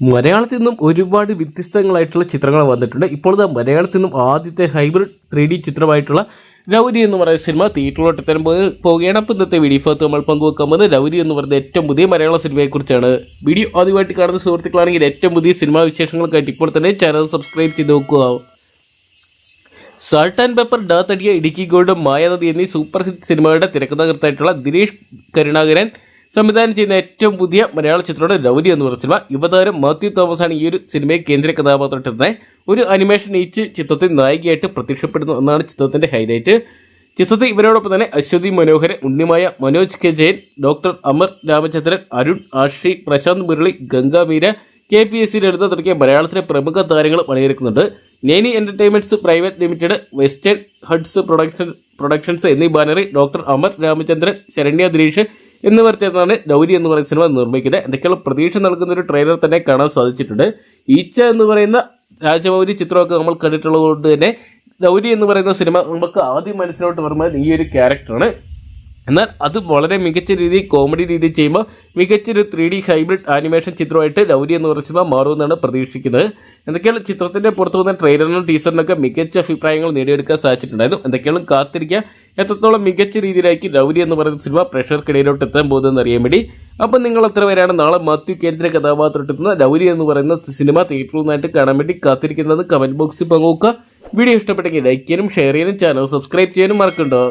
മലയാളത്തിൽ നിന്നും ഒരുപാട് വ്യത്യസ്തങ്ങളായിട്ടുള്ള ചിത്രങ്ങൾ വന്നിട്ടുണ്ട്. ഇപ്പോൾ മലയാളത്തിൽ നിന്നും ആദ്യത്തെ ഹൈബ്രിഡ് ത്രീ ഡി ചിത്രമായിട്ടുള്ള ലൗരി എന്ന് പറയുന്ന സിനിമ തിയേറ്ററിലോട്ട് എത്താൻ പോവുകയാണ്. അപ്പോൾ ഇന്നത്തെ വീഡിയോ ഭാഗത്ത് നമ്മൾ പങ്കുവെക്കാൻ പോകുന്നത് ലൗരി എന്ന് പറയുന്ന ഏറ്റവും പുതിയ മലയാള സിനിമയെക്കുറിച്ചാണ് വീഡിയോ ആദ്യമായിട്ട് കാണുന്ന സുഹൃത്തുക്കളാണെങ്കിൽ ഏറ്റവും പുതിയ സിനിമാ വിശേഷങ്ങൾക്കായിട്ട് ഇപ്പോൾ തന്നെ ചാനൽ സബ്സ്ക്രൈബ് ചെയ്ത് നോക്കുക. സാൾട്ട് ആൻഡ് പേപ്പർ ഡാ തടിയ ഇടുക്കി ഗോൾഡ് മായാനദി എന്നീ സൂപ്പർ ഹിറ്റ് സിനിമകളുടെ തിരക്കഥാകൃത്തായിട്ടുള്ള ദിനേഷ് കരുണാകരൻ സംവിധാനം ചെയ്യുന്ന ഏറ്റവും പുതിയ മലയാള ചിത്രമാണ് രൗരി എന്ന് പറഞ്ഞ സിനിമ. യുവതാരം മാത്യു തോമസ് ആണ് ഈ ഒരു സിനിമയെ കേന്ദ്ര കഥാപാത്രത്തിന്റെ ഒരു അനിമേഷൻ ഈച്ച് ചിത്രത്തിൽ നായികയായിട്ട് പ്രത്യക്ഷപ്പെടുന്നു എന്നാണ് ചിത്രത്തിന്റെ ഹൈലൈറ്റ് ചിത്രത്തിൽ ഇവരോടൊപ്പം തന്നെ Aswathy Manoharan Unnimaya Manoj K Jayan doctor Amar Ramachandran Arun Ashi Prashanth Murali Gangameera K P S C Lalitha തുടങ്ങിയ മലയാളത്തിലെ പ്രമുഖ താരങ്ങൾ അണിനിരക്കുന്നുണ്ട്. Neni entertainments private limited western hurts production productions എന്നീ ബാനറിൽ ഡോക്ടർ അമർ രാമചന്ദ്രൻ ശരണ്യ ദിനേഷ് എന്നിവർ ചേർന്നാണ് ലൗരി എന്ന് പറയുന്ന സിനിമ നിർമ്മിക്കുന്നത്. എന്തൊക്കെയുള്ള പ്രതീക്ഷ നൽകുന്ന ഒരു ട്രെയിലർ തന്നെ കാണാൻ സാധിച്ചിട്ടുണ്ട്. ഈച്ച എന്ന് പറയുന്ന രാജമൗരി ചിത്രമൊക്കെ നമ്മൾ കണ്ടിട്ടുള്ളത് കൊണ്ട് തന്നെ ലൗരി എന്ന് പറയുന്ന സിനിമ നമുക്ക് ആദ്യം മനസ്സിലോട്ട് വരുമ്പോൾ ഈ ഒരു ക്യാരക്ടറാണ് എന്നാൽ അത് വളരെ മികച്ച രീതിയിൽ കോമഡി രീതിയിൽ ചെയ്യുമ്പോൾ മികച്ചൊരു ത്രീ ഡി ഹൈബ്രിഡ് ആനിമേഷൻ ചിത്രമായിട്ട് ലൗരി എന്ന് പറയുന്ന സിനിമ മാറുമെന്നാണ് പ്രതീക്ഷിക്കുന്നത്. എന്തൊക്കെയാണ് ചിത്രത്തിന്റെ പുറത്തു വന്ന ട്രെയിലറിനും ടീസറിനൊക്കെ മികച്ച അഭിപ്രായങ്ങൾ നേടിയെടുക്കാൻ സാധിച്ചിട്ടുണ്ടായിരുന്നു. എന്തൊക്കെയാണ് കാത്തിരിക്കുക? എത്രത്തോളം മികച്ച രീതിയിലായിരിക്കും ലൗലി എന്ന് പറയുന്ന സിനിമ പ്രേക്ഷകർക്കിടയിലോട്ട് എത്താൻ പോകുന്നതെന്ന് അറിയാൻ വേണ്ടി. അപ്പം നിങ്ങൾ എത്ര പേരാണ് നാളെ മാത്യു കേന്ദ്ര കഥാപാത്രത്തെത്തുന്ന ലൗലി എന്ന് പറയുന്ന സിനിമ തിയേറ്ററിൽ നിന്നായിട്ട് കാണാൻ വേണ്ടി കാത്തിരിക്കുന്നത് കമന്റ് ബോക്സിൽ പങ്കുവെക്കുക. വീഡിയോ ഇഷ്ടപ്പെട്ടെങ്കിൽ ലൈക്ക് ചെയ്യാനും ഷെയർ ചെയ്യാനും ചാനൽ സബ്സ്ക്രൈബ് ചെയ്യാനും മറക്കണ്ടോ.